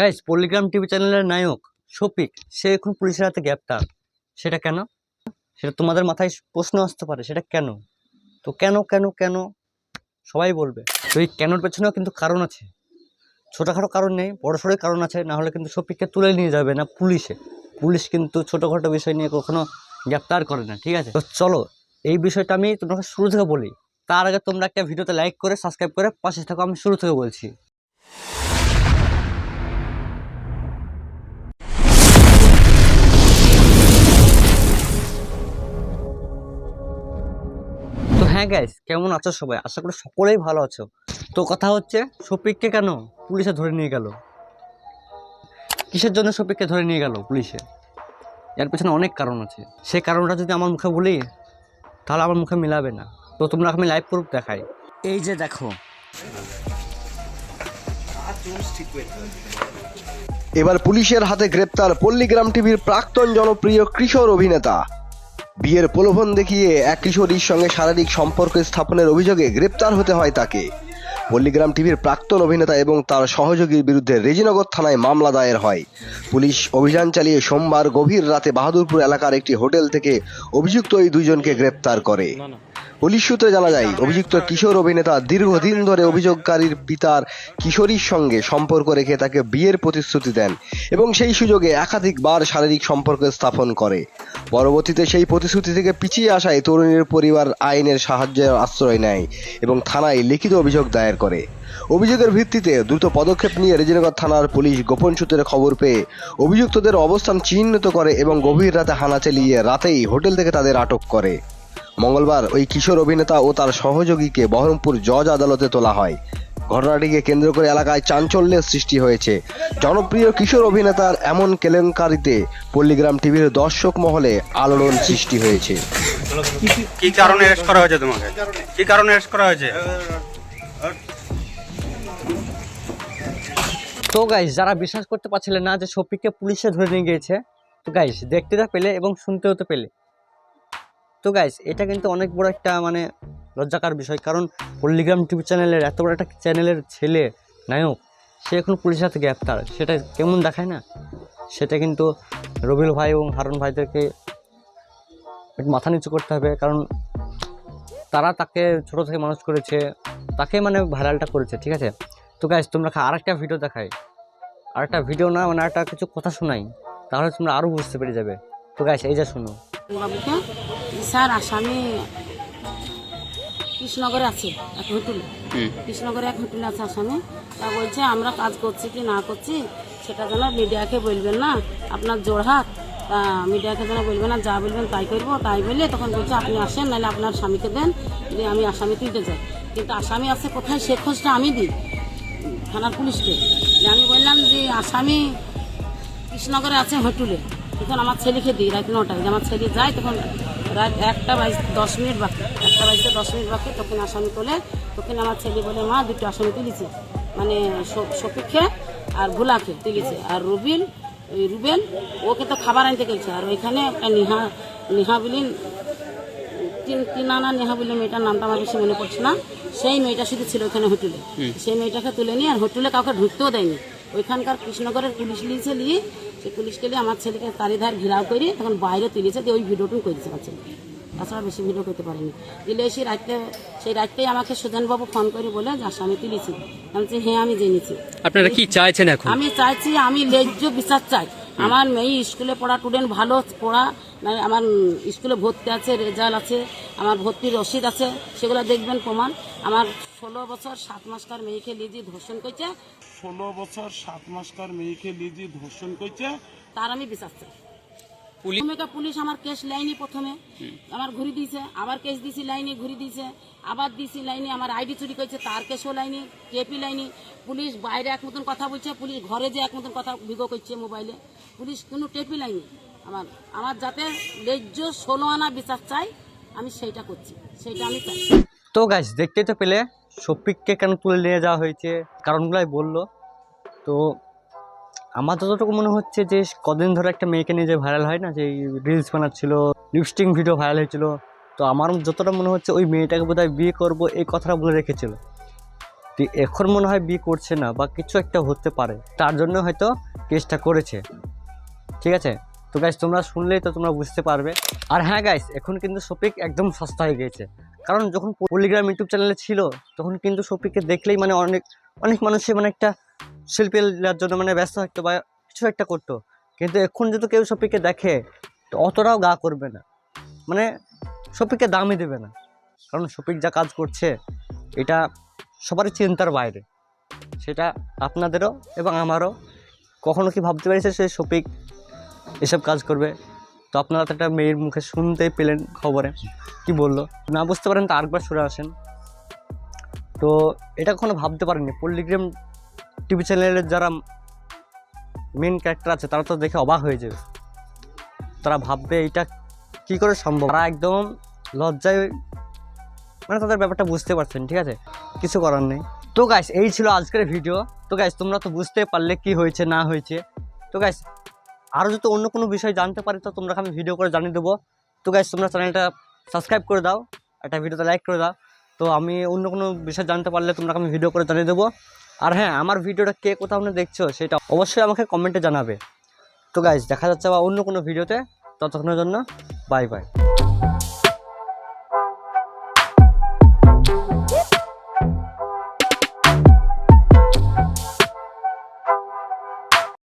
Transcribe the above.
Guys পল্লিগ্রাম TV চ্যানেলের নায়ক শফিক, সে এখন পুলিশের হাতে গ্রেপ্তার। সেটা কেন? সেটা তোমাদের মাথায় প্রশ্ন আসতে পারে, সেটা কেন? তো কেন কেন কেন? সবাই বলবে। তো এই কেনর পেছনেও কিন্তু কারণ আছে। ছোটোখাটো কারণ নেই বড় সড়ো কারণ আছে, না হলে কিন্তু শফিককে তুলে নিয়ে যাবে না পুলিশে। পুলিশ কিন্তু ছোটোখাটো বিষয় নিয়ে কখনো গ্রেপ্তার করে না, ঠিক আছে? তো চলো, এই বিষয়টা আমি তোমাকে শুরু থেকে বলি। তার আগে তোমরা একটা ভিডিওতে লাইক করে সাবস্ক্রাইব করে পাশে থাকো, আমি শুরু থেকে বলছি। হ্যাঁ গ্যাস কেমন আছো সবাই? আশা করি সকলেই ভালো আছো। তো কথা হচ্ছে শফিককে কেন পুলিশে ধরে নিয়ে গেল? কিসের জন্য শফিককে ধরে নিয়ে গেল পুলিশে? এর পেছনে অনেক কারণ আছে। সেই কারণটা যদি আমার মুখে বলি, তাহলে আমার মুখে মিলাবে না। তো তোমরা আমি লাইভ প্রুফ দেখাই। এই যে দেখো। এবার পুলিশের হাতে গ্রেপ্তার পল্লীগ্রাম টিভির প্রাক্তন জনপ্রিয় কিশোর অভিনেতা। বিয়ের প্রলোভন দেখিয়ে এক কিশোরীর সঙ্গে শারীরিক সম্পর্ক স্থাপনের অভিযোগে গ্রেপ্তার হতে হয় তাকে। পল্লীগ্রাম টিভির প্রাক্তন অভিনেতা এবং তার সহযোগীর বিরুদ্ধে রেজিনগর থানায় মামলা দায়ের হয়। পুলিশ অভিযান চালিয়ে সোমবার গভীর রাতে বাহাদুরপুর এলাকার একটি হোটেল থেকে অভিযুক্ত এই দুজনকে গ্রেপ্তার করে। পুলিশ সূত্রে জানা যায়, অভিযুক্ত কিশোর অভিনেতা দীর্ঘদিন ধরে অভিযোগকারীর পিতার কিশোরীর সঙ্গে সম্পর্ক রেখে তাকে বিয়ের প্রতিশ্রুতি দেন এবং সেই সুযোগে একাধিকবার শারীরিক সম্পর্ক স্থাপন করে। পরবর্তীতে সেই প্রতিশ্রুতি থেকে পিছিয়ে আসায় তরুণীর পরিবার আইনের সাহায্যের আশ্রয় নেয় এবং থানায় লিখিত অভিযোগ দায়ের করে। অভিযোগের ভিত্তিতে দ্রুত পদক্ষেপ নিয়ে রেজিনগর থানার পুলিশ গোপন সূত্রে খবর পেয়ে অভিযুক্তদের অবস্থান চিহ্নিত করে এবং গভীর রাতে হানা চালিয়ে রাতেই হোটেল থেকে তাদের আটক করে। মঙ্গলবার ওই কিশোর অভিনেতা ও তার সহযোগীকে বহরমপুর জজ আদালতে তোলা হয়। ঘটনাটিকে কেন্দ্র করে এলাকায় চাঞ্চল্যের সৃষ্টি হয়েছে। জনপ্রিয় কিশোর অভিনেতার এমন কেলেঙ্কারিতে পল্লীগ্রাম টিভির দর্শক মহলে আলোড়ন সৃষ্টি হয়েছে। কি কারণে অ্যারেস্ট করা হয়েছে তোমাকে? কি কারণে অ্যারেস্ট করা হয়েছে? তো গাইস যারা বিশ্বাস করতে পারছিলেন না যে শফিককে পুলিশে ধরে নিয়ে গিয়েছে তো গাইস দেখতে তো পেলে এবং শুনতেও তো পেলে। তো গাইস এটা কিন্তু অনেক বড় একটা মানে লজ্জাকার বিষয়। কারণ পল্লিগ্রাম টিভি চ্যানেলের এত বড় একটা চ্যানেলের ছেলে, নায়ক, সে এখন পুলিশের হাতে গ্রেপ্তার। সেটা কেমন দেখায় না? সেটা কিন্তু রবিল ভাই এবং হারুন ভাইদেরকে একটু মাথা নিচু করতে হবে। কারণ তারা তাকে ছোট থেকে মানুষ করেছে, তাকে মানে ভাইরালটা করেছে, ঠিক আছে? তো গাইজ তোমরা আর একটা ভিডিও দেখাই। আর একটা ভিডিও না মানে আর একটা কিছু কথা শোনাই। তাহলে তোমরা আরও বুঝতে পেরে যাবে। তো গাইজ এই যা শুনো। বাবুকে। স্যার আসামি কৃষ্ণনগরে আছে এক হোটেল। কৃষ্ণনগরে এক হোটেলে আছে আসামি। তা বলছে আমরা কাজ করছি কি না করছি সেটা যেন মিডিয়াকে বলবেন না। আপনার জোড়হাত তা মিডিয়াকে যেন বলবেন না যা বলবেন তাই করব তাই বলে তখন বলছে আপনি আসেন নাহলে আপনার স্বামীকে দেন যে আমি আসামি তুলতে যাই। কিন্তু আসামি আছে কোথায় সে খোঁজটা আমি দিই থানার পুলিশকে। যে আমি বললাম যে আসামি কৃষ্ণনগরে আছে হোটেলে। তখন আমার ছেলেকে দিই রাত নটায়। আমার ছেলে যায় তখন রাত একটা বাইশ দশ মিনিট বাকি। একটা বাইশে দশ মিনিট বাকি তখন আসামি তোলে। তখন আমার ছেলে বলে মা দুটো আসামি তুলেছে। মানে স- শফিককে আর ভোলাকে তুলেছে। আর ওই রুবেল ওকে তো খাবার আনতে গেছে। আর ওইখানে একটা নিহা নিহা বিলিন তিন তিন আনা নেহা বলে মেয়েটার নামটা আমার বেশি মনে পড়ছে না। সেই মেয়েটা শুধু ছিল ওখানে হোটেলে। সেই মেয়েটাকে তুলে নিয়ে আর হোটেলে কাউকে ঢুকতেও দেয়নি। ওইখানকার কৃষ্ণনগরের পুলিশ নিয়েছে নিয়ে সেই পুলিশ গেলে আমার ছেলেকে তারি তারিধার ঘিরাও করে তখন বাইরে তুলেছে দিয়ে ওই ভিডিওটুকু করেছে আমার ছেলেকে তাছাড়া বেশি ভিডিও করতে পারিনি। দিলে সেই রাত্রে সেই রাত্রেই আমাকে সুজনবাবু ফোন করে বলে যে আমি তুলেছি। আমি হ্যাঁ আমি জেনেছি। আপনারা কি চাইছেন এখন? আমি চাইছি আমি লেজ্য বিচার চাই। আমার মেয়ে স্কুলে পড়া স্টুডেন্ট ভালো পড়া মানে আমার স্কুলে ভর্তি আছে রেজাল্ট আছে আমার ভর্তির রসিদ আছে সেগুলো দেখবেন প্রমাণ। আমার ষোলো বছর সাত মাসকার মেয়েকে লিজি ধর্ষণ করছে ষোলো বছর সাত মাসকার মেয়েকে লিজি ধর্ষণ করছে তার আমি বিচার চাই। ভূমিকা পুলিশ আমার কেস লাইনি প্রথমে। আমার ঘুরি দিয়েছে আবার কেস দিছি লাইনে ঘুরি দিয়েছে আবার দিছি লাইনে আমার আইডি চুরি করেছে তার কেসও লাইনি কেপি লাইনি পুলিশ বাইরে এক মতন কথা বলছে পুলিশ ঘরে যে এক মতন কথা ভিগো করছে মোবাইলে পুলিশ কোনো টেপি লাইনি আমার আমার যাতে ন্যায্য ষোলো আনা বিচার চাই আমি সেইটা করছি সেইটা আমি চাই। তো গাইজ দেখতেই তো পেলে শফিককে কেন তুলে নিয়ে যাওয়া হয়েছে? কারণগুলাই বলল। তো আমার যতটুকু মনে হচ্ছে যে কদিন ধরে একটা মেয়েকে নিয়ে যে ভাইরাল হয় না, যে রিলস বানাচ্ছিল লিপস্টিং ভিডিও ভাইরাল হয়েছিল, তো আমার যতটা মনে হচ্ছে ওই মেয়েটাকে বোধহয় বিয়ে করব এই কথাটা বলে রেখেছিল। তো এখন মনে হয় বিয়ে করছে না বা কিছু একটা হতে পারে, তার জন্য হয়তো কেসটা করেছে। ঠিক আছে? তো গাইস তোমরা শুনলেই তো তোমরা বুঝতে পারবে। আর হ্যাঁ গাইস এখন কিন্তু শফিক একদম সস্তা হয়ে গিয়েছে। কারণ যখন পলিগ্রাম ইউটিউব চ্যানেলে ছিল, তখন কিন্তু শফিককে দেখলেই মানে অনেক অনেক মানুষই মানে একটা শিল্পীর জন্য মানে ব্যস্ত থাকতো বা কিছু একটা করতো। কিন্তু এখন যদি কেউ শফিককে দেখে, তো অতটাও গা করবে না। মানে শফিককে দামই দেবে না। কারণ শফিক যা কাজ করছে, এটা সবারই চিন্তার বাইরে। সেটা আপনাদেরও এবং আমারও। কখনো কি ভাবতে পেরেছে সে শফিক এসব কাজ করবে? তো আপনারা তো একটা মেয়ের মুখে শুনতেই পেলেন খবরে। কি বলল? না বুঝতে পারেন তো আরেকবার শুনে আসেন। তো এটা কখনো ভাবতে পারেননি। পল্লিগ্রাম টিভি চ্যানেলের যারা মেন ক্যারেক্টার আছে, তারা তো দেখে অবাক হয়ে যাবে। তারা ভাববে এটা কি করে সম্ভব? তারা একদম লজ্জায় মানে তাদের ব্যাপারটা বুঝতে পারছেন, ঠিক আছে? কিছু করার নেই। তো গাইস এই ছিল আজকের ভিডিও তো গাইস তোমরা তো বুঝতে পারলে কি হয়েছে, না হয়েছে। তো গাইস আরও যদি অন্য কোনো বিষয় জানতে পারি, তো তোমরা আমি ভিডিও করে জানিয়ে দেবো। তো গাইস তোমরা চ্যানেলটা সাবস্ক্রাইব করে দাও, একটা ভিডিওতে লাইক করে দাও। তো আমি অন্য কোনো বিষয় জানতে পারলে তোমরা আমি ভিডিও করে জানিয়ে দেবো। আর হ্যাঁ আমার ভিডিওটা কে কোথাও না দেখছ সেটা অবশ্যই আমাকে কমেন্টে জানাবে। তো গাইজ দেখা যাচ্ছে বা অন্য কোনো ভিডিওতে। ততক্ষণের জন্য বাই বাই